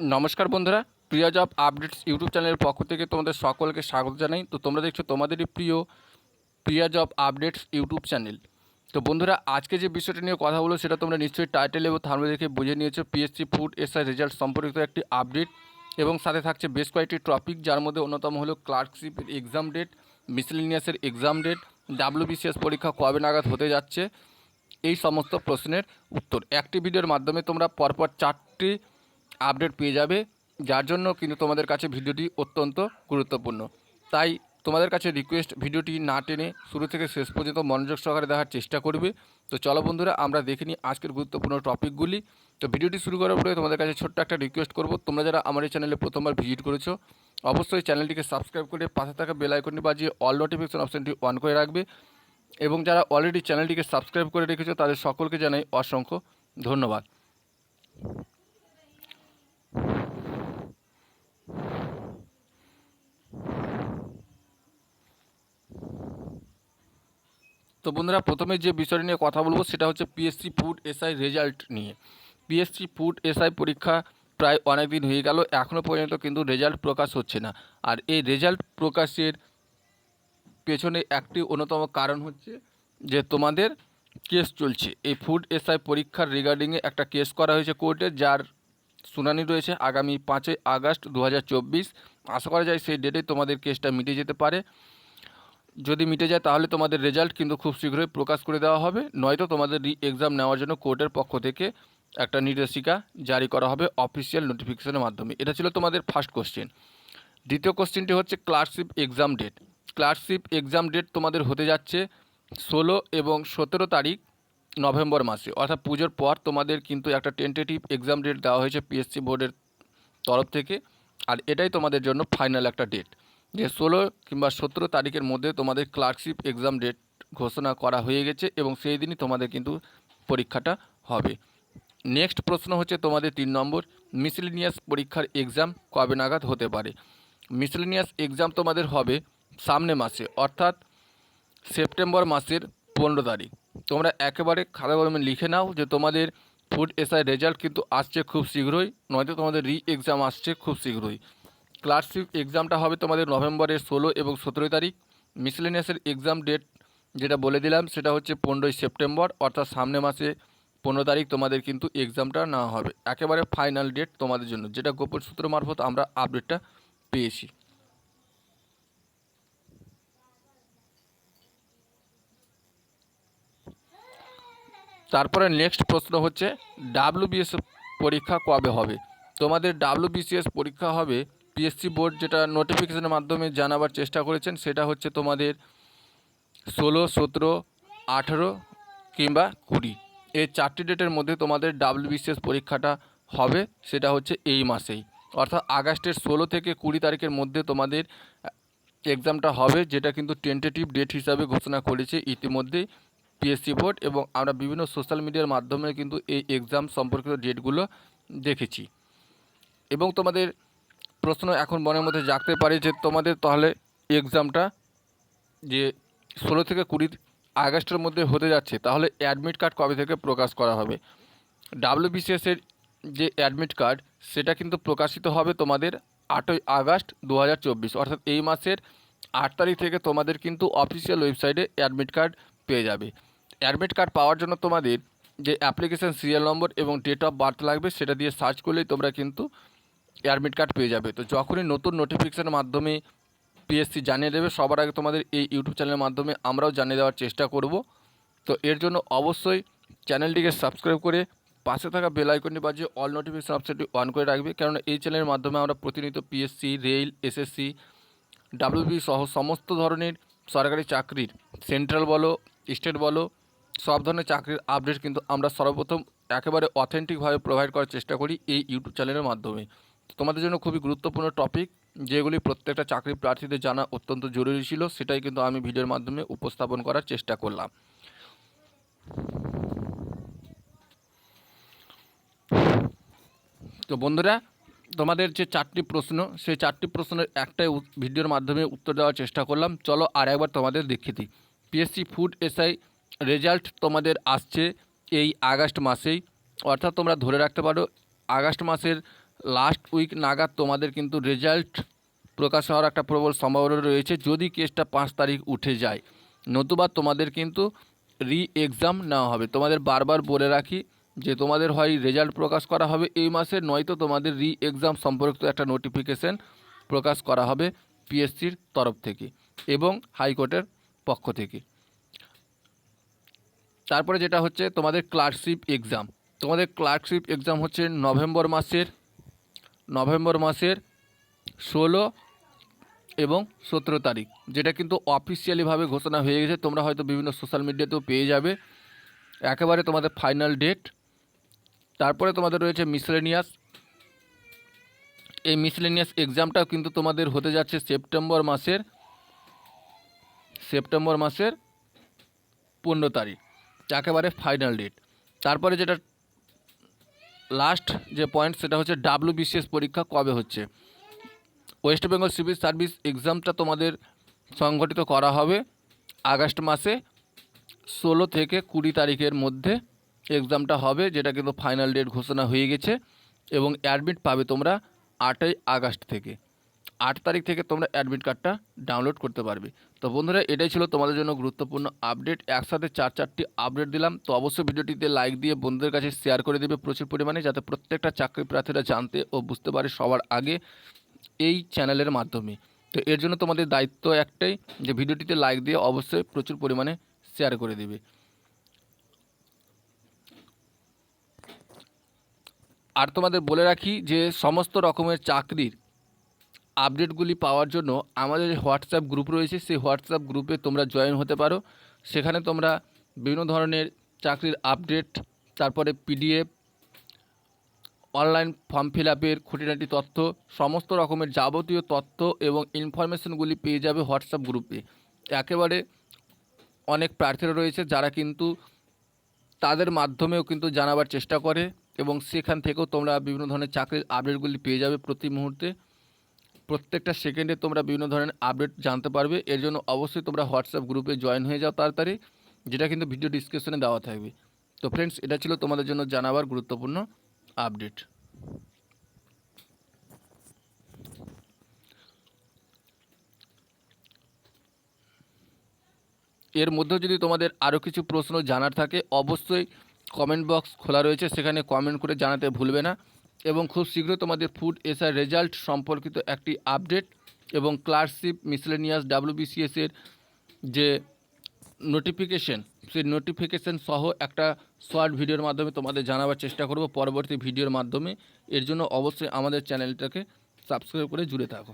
নমস্কার বন্ধুরা, প্রিয় জব আপডেটস ইউটিউব চ্যানেলের পক্ষ থেকে তোমাদের সকলকে স্বাগত জানাই। তো তোমরা দেখছ তোমাদেরই প্রিয় Priya job updates YouTube channel. তো বন্ধুরা, আজকে যে বিষয়টা নিয়ে কথা বলো সেটা তোমরা নিশ্চয়ই টাইটেল এবং থার্মে দেখে বুঝে নিয়েছো। পিএসসি ফুড এসআই রেজাল্ট সম্পর্কিত একটি আপডেট এবং সাথে থাকছে বেশ কয়েকটি টপিক যার মধ্যে অন্যতম হলো ক্লার্কশিপের এক্সাম ডেট মিসলিনিয়াসের এক্সাম ডেট ডাব্লিউবিসিএস পরীক্ষা কবে নাগাদ হতে যাচ্ছে, এই সমস্ত প্রশ্নের উত্তর। একটি ভিডিওর মাধ্যমে তোমরা পরপর চারটি আপডেট পেয়ে যাবে, যার জন্য কিন্তু তোমাদের কাছে ভিডিওটি অত্যন্ত গুরুত্বপূর্ণ। তাই তোমাদের কাছে রিকোয়েস্ট ভিডিওটি না টেনে শুরু থেকে শেষ পর্যন্ত মনোযোগ সহকারে দেখার চেষ্টা করবে। তো চলো বন্ধুরা, আমরা দেখে নিই আজকের গুরুত্বপূর্ণ টপিকগুলি তো ভিডিওটি শুরু করার পরে তোমাদের কাছে ছোট্ট একটা রিকোয়েস্ট করব। তোমরা যারা আমার এই চ্যানেলে প্রথমবার ভিজিট করেছ, অবশ্যই চ্যানেলটিকে সাবস্ক্রাইব করে পাশে থাকা বেল আইকনটি বাজিয়ে অল নোটিফিকেশন অপশনটি অন করে রাখবে। এবং যারা অলরেডি চ্যানেলটিকে সাবস্ক্রাইব করে রেখেছো, তাদের সকলকে জানাই অসংখ্য ধন্যবাদ। তো বন্ধুরা প্রথমে যে বিষয় নিয়ে কথা বলব সেটা হচ্ছে পিএসসি ফুড এসআই রেজাল্ট নিয়ে। পিএসসি ফুড এসআই পরীক্ষা প্রায় অনেক দিন হয়ে গেল এখনও পর্যন্ত কিন্তু রেজাল্ট প্রকাশ হচ্ছে না। আর এই রেজাল্ট প্রকাশের পেছনে একটি অন্যতম কারণ হচ্ছে যে তোমাদের কেস চলছে। এই ফুড এসআই পরীক্ষার রিগার্ডিংয়ে একটা কেস করা হয়েছে কোর্টে যার শুনানি রয়েছে আগামী পাঁচই আগস্ট দু হাজার চব্বিশ। আশা করা যায় সেই ডেটে তোমাদের কেসটা মিটে যেতে পারে। যদি মিটে যায় তাহলে তোমাদের রেজাল্ট কিন্তু খুব শীঘ্রই প্রকাশ করে দেওয়া হবে। নয়তো তোমাদের রি এক্সাম নেওয়ার জন্য কোর্টের পক্ষ থেকে একটা নির্দেশিকা জারি করা হবে অফিসিয়াল নোটিফিকেশনের মাধ্যমে। এটা ছিল তোমাদের ফার্স্ট কোশ্চেন দ্বিতীয় কোশ্চেনটি হচ্ছে clerkship exam date clerkship exam date তোমাদের হতে যাচ্ছে ষোলো এবং সতেরো তারিখ নভেম্বর মাসে। অর্থাৎ পুজোর পর তোমাদের কিন্তু একটা টেন্টেটিভ এক্সাম ডেট দেওয়া হয়েছে পিএসসি বোর্ডের তরফ থেকে। আর এটাই তোমাদের জন্য ফাইনাল একটা ডেট যে ষোলো কিংবা সতেরো তারিখের মধ্যে তোমাদের ক্লার্কশিপ এক্সাম ডেট ঘোষণা করা হয়ে গেছে এবং সেই দিনই তোমাদের কিন্তু পরীক্ষাটা হবে। নেক্সট প্রশ্ন হচ্ছে তোমাদের তিন নম্বর, মিসলিনিয়াস পরীক্ষার এক্সাম কবে নাগাদ হতে পারে? মিসলিনিয়াস এক্সাম তোমাদের হবে সামনে মাসে, অর্থাৎ সেপ্টেম্বর মাসের পনেরো তারিখ। তোমরা একেবারে খাতা কলমে লিখে নাও যে তোমাদের ফুড এসআই রেজাল্ট কিন্তু আসছে খুব শীঘ্রই, নয়তো তোমাদের রি এক্সাম আসছে খুব শীঘ্রই। ক্লার্কশিপ এক্সামটা হবে তোমাদের নভেম্বরের ষোলো এবং সতেরোই তারিখ। মিসলেনিয়াসের এক্সাম ডেট যেটা বলে দিলাম, সেটা হচ্ছে পনেরোই সেপ্টেম্বর, অর্থাৎ সামনে মাসে পনেরো তারিখ তোমাদের কিন্তু এক্সামটা নেওয়া হবে। একেবারে ফাইনাল ডেট তোমাদের জন্য, যেটা গোপন সূত্র মারফত আমরা আপডেটটা পেয়েছি। তারপরে নেক্সট প্রশ্ন হচ্ছে ডাব্লিউবিএস পরীক্ষা কবে হবে? তোমাদের ডাব্লিউবিসিএস পরীক্ষা হবে পিএসসি বোর্ড যেটা নোটিফিকেশনের মাধ্যমে জানাবার চেষ্টা করেছেন, সেটা হচ্ছে তোমাদের ষোলো, সতেরো, আঠেরো কিংবা কুড়ি। এই চারটি ডেটের মধ্যে তোমাদের ডাব্লিউবিসিএস পরীক্ষাটা হবে, সেটা হচ্ছে এই মাসেই। অর্থাৎ আগস্টের ষোলো থেকে কুড়ি তারিখের মধ্যে তোমাদের এক্সামটা হবে, যেটা কিন্তু টেন্টেটিভ ডেট হিসাবে ঘোষণা করেছে ইতিমধ্যেই পিএসসি বোর্ড এবং আমরা বিভিন্ন সোশ্যাল মিডিয়ার মাধ্যমে কিন্তু এই এক্সাম সম্পর্কিত ডেটগুলো দেখেছি। এবং তোমাদের প্রশ্ন এখন মনের মধ্যে জাগতে পারে যে তোমাদের তাহলে এক্সামটা যে ষোলো থেকে কুড়ি আগস্টের মধ্যে হতে যাচ্ছে, তাহলে অ্যাডমিট কার্ড কবে থেকে প্রকাশ করা হবে? ডাব্লিউবিসিএসের যে অ্যাডমিট কার্ড সেটা কিন্তু প্রকাশিত হবে তোমাদের আটই আগস্ট দু হাজার চব্বিশ, অর্থাৎ এই মাসের আট তারিখ থেকে তোমাদের কিন্তু অফিসিয়াল ওয়েবসাইটে অ্যাডমিট কার্ড পেয়ে যাবে। অ্যাডমিট কার্ড পাওয়ার জন্য তোমাদের যে অ্যাপ্লিকেশান সিরিয়াল নম্বর এবং ডেট অফ বার্থ লাগবে, সেটা দিয়ে সার্চ করলেই তোমরা কিন্তু অ্যাডমিট কার্ড পেয়ে যাবে। তো যখনই নতুন নোটিফিকেশানের মাধ্যমে পিএসসি জানিয়ে দেবে, সবার আগে তোমাদের এই ইউটিউব চ্যানেলের মাধ্যমে আমরাও জানিয়ে দেওয়ার চেষ্টা করব। তো এর জন্য অবশ্যই চ্যানেলটিকে সাবস্ক্রাইব করে পাশে থাকা বেল আইকনটি বাজিয়ে অল নোটিফিকেশন অপশনটি অন করে রাখবে। কারণ এই চ্যানেলের মাধ্যমে আমরা প্রতিনিয়ত পিএসসি রেল এসএসসি ডাব্লিউবি সহ সমস্ত ধরনের সরকারি চাকরির সেন্ট্রাল বলো স্টেট বলো, সব ধরনের চাকরির আপডেট কিন্তু আমরা সর্বপ্রথম একেবারে অথেন্টিকভাবে প্রোভাইড করার চেষ্টা করি এই ইউটিউব চ্যানেলের মাধ্যমে। তোমাদের জন্য খুবই গুরুত্বপূর্ণ টপিক যেগুলি প্রত্যেকটা চাকরি প্রার্থীদের জানা অত্যন্ত জরুরি ছিল, সেটাই কিন্তু আমি ভিডিওর মাধ্যমে উপস্থাপন করার চেষ্টা করলাম। তো বন্ধুরা, তোমাদের যে চারটি প্রশ্ন, সেই চারটি প্রশ্নের একটাই ভিডিওর মাধ্যমে উত্তর দেওয়ার চেষ্টা করলাম। চলো আর একবার তোমাদের দেখে দিই। পিএসসি ফুড এসআই রেজাল্ট তোমাদের আসছে এই আগস্ট মাসেই। অর্থাৎ তোমরা ধরে রাখতে পারো, আগস্ট মাসের লাস্ট উইক নাগাদ তোমাদের কিন্তু রেজাল্ট প্রকাশ হওয়ার একটা প্রবল সম্ভাবনা রয়েছে যদি কেসটা পাঁচ তারিখ উঠে যায়। নতুবা তোমাদের কিন্তু রি এক্সাম নেওয়া হবে। তোমাদের বারবার বলে রাখি যে তোমাদের হয় রেজাল্ট প্রকাশ করা হবে এই মাসে, নয়তো তোমাদের রি এক্সাম সম্পর্কিত একটা নোটিফিকেশন প্রকাশ করা হবে পিএসসির তরফ থেকে এবং হাইকোর্টের পক্ষ থেকে। তারপরে যেটা হচ্ছে তোমাদের ক্লার্কশিপ এক্সাম তোমাদের ক্লার্কশিপ এক্সাম হচ্ছে নভেম্বর মাসের নভেম্বর মাসের ষোলো এবং সতেরো তারিখ, যেটা কিন্তু অফিসিয়ালিভাবে ঘোষণা হয়ে গেছে। তোমরা হয়তো বিভিন্ন সোশ্যাল মিডিয়াতেও পেয়ে যাবে। একেবারে তোমাদের ফাইনাল ডেট তারপরে তোমাদের রয়েছে মিসলেনিয়াস এই মিসলেনিয়াস এক্সামটাও কিন্তু তোমাদের হতে যাচ্ছে সেপ্টেম্বর মাসের সেপ্টেম্বর মাসের পনেরো তারিখ, একেবারে ফাইনাল ডেট তারপরে যেটা লাস্ট যে পয়েন্ট সেটা হচ্ছে ডাব্লিউ বিসিএস পরীক্ষা কবে হচ্ছে? ওয়েস্ট বেঙ্গল সিভিল সার্ভিস এক্সামটা তোমাদের সংগঠিত করা হবে আগস্ট মাসে, ষোলো থেকে কুড়ি তারিখের মধ্যে এক্সামটা হবে, যেটা কিন্তু ফাইনাল ডেট ঘোষণা হয়ে গেছে এবং অ্যাডমিট পাবে তোমরা আটই আগস্ট থেকে। আট তারিখ থেকে তোমরা অ্যাডমিট কার্ডটা ডাউনলোড করতে পারবে। তো বন্ধুরা, এটাই ছিল তোমাদের জন্য গুরুত্বপূর্ণ আপডেট একসাথে চার চারটি আপডেট দিলাম। তো অবশ্যই ভিডিওটিতে লাইক দিয়ে বন্ধুদের কাছে শেয়ার করে দেবে প্রচুর পরিমাণে, যাতে প্রত্যেকটা চাকরি প্রার্থীরা জানতে ও বুঝতে পারে সবার আগে এই চ্যানেলের মাধ্যমে। তো এর জন্য তোমাদের দায়িত্ব একটাই, যে ভিডিওটিতে লাইক দিয়ে অবশ্যই প্রচুর পরিমাণে শেয়ার করে দেবে। আর তোমাদের বলে রাখি যে সমস্ত রকমের চাকরির আপডেটগুলি পাওয়ার জন্য আমাদের যে হোয়াটসঅ্যাপ গ্রুপ রয়েছে। সেই হোয়াটসঅ্যাপ গ্রুপে তোমরা জয়েন হতে পারো। সেখানে তোমরা বিভিন্ন ধরনের চাকরির আপডেট, তারপরে পিডিএফ, অনলাইন ফর্ম ফিল আপের খুঁটিনাটি তথ্য, সমস্ত রকমের যাবতীয় তথ্য এবং ইনফরমেশনগুলি পেয়ে যাবে হোয়াটসঅ্যাপ গ্রুপে। একেবারে অনেক প্রার্থীরা রয়েছে যারা কিন্তু তাদের মাধ্যমেও কিন্তু জানাবার চেষ্টা করে এবং সেখান থেকেও তোমরা বিভিন্ন ধরনের চাকরির আপডেটগুলি পেয়ে যাবে প্রতি মুহূর্তে। প্রত্যেকটা সেকেন্ডে তোমরা বিভিন্ন ধরনের আপডেট জানতে পারবে। এর জন্য অবশ্যই তোমরা হোয়াটসঅ্যাপ গ্রুপে জয়েন হয়ে যাও তাড়াতাড়ি, যেটা কিন্তু ভিডিও ডিসক্রিপশনে দেওয়া থাকবে। তো ফ্রেন্ডস এটা ছিল তোমাদের জন্য জানাবার গুরুত্বপূর্ণ আপডেট এর মধ্যে যদি তোমাদের আরও কিছু প্রশ্ন জানার থাকে, অবশ্যই কমেন্ট বক্স খোলা রয়েছে। সেখানে কমেন্ট করে জানাতে ভুলবে না। এবং খুব শীঘ্রই তোমাদের ফুড এসআই রেজাল্ট সম্পর্কিত একটি আপডেট এবং ক্লার্কশিপ মিসলেনিয়াস ডাব্লিউবিসিএসের যে নোটিফিকেশন সেই নোটিফিকেশন সহ একটা শর্ট ভিডিওর মাধ্যমে তোমাদের জানাবার চেষ্টা করব। পরবর্তী ভিডিওর মাধ্যমে। এর জন্য অবশ্যই আমাদের চ্যানেলটাকে সাবস্ক্রাইব করে জুড়ে থাকো।